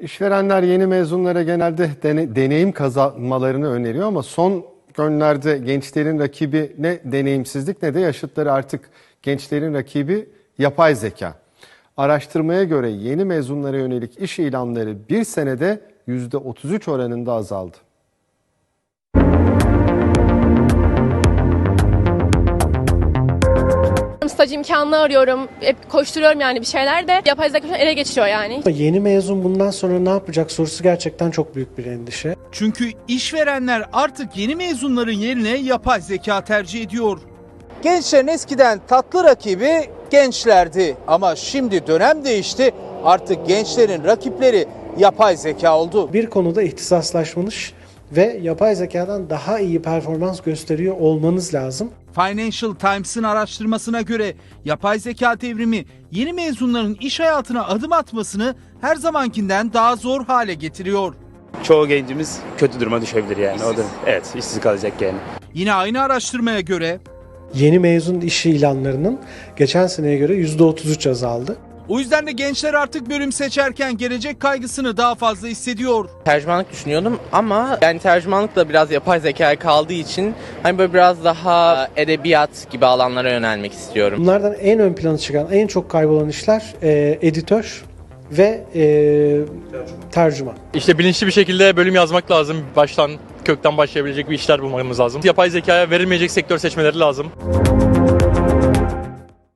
İşverenler yeni mezunlara genelde dene- deneyim kazanmalarını öneriyor ama son günlerde gençlerin rakibi ne deneyimsizlik ne de yaşıtları artık gençlerin rakibi yapay zeka. Araştırmaya göre yeni mezunlara yönelik iş ilanları bir senede %33 oranında azaldı. Staj imkanını arıyorum. Hep koşturuyorum yani bir şeyler de yapay zeka ele geçiriyor yani. Yeni mezun bundan sonra ne yapacak sorusu gerçekten çok büyük bir endişe. Çünkü işverenler artık yeni mezunların yerine yapay zeka tercih ediyor. Gençlerin eskiden tatlı rakibi gençlerdi ama şimdi dönem değişti. Artık gençlerin rakipleri yapay zeka oldu. Bir konuda ihtisaslaşmış ve yapay zekadan daha iyi performans gösteriyor olmanız lazım. Financial Times'ın araştırmasına göre yapay zeka devrimi yeni mezunların iş hayatına adım atmasını her zamankinden daha zor hale getiriyor. çoğu gencimiz kötü duruma düşebilir yani. O da, evet işsiz kalacak yani. Yine aynı araştırmaya göre Yeni mezun iş ilanlarının geçen seneye göre %33 azaldı. O yüzden de gençler artık bölüm seçerken gelecek kaygısını daha fazla hissediyor. tercümanlık düşünüyordum ama yani tercümanlık da biraz yapay zekaya kaldığı için hani böyle biraz daha edebiyat gibi alanlara yönelmek istiyorum. Bunlardan en ön plana çıkan, en çok kaybolan işler e, editör ve e, tercüman. İşte bilinçli bir şekilde bölüm yazmak lazım. Baştan kökten başlayabilecek bir işler bulmamız lazım. Yapay zekaya verilmeyecek sektör seçmeleri lazım.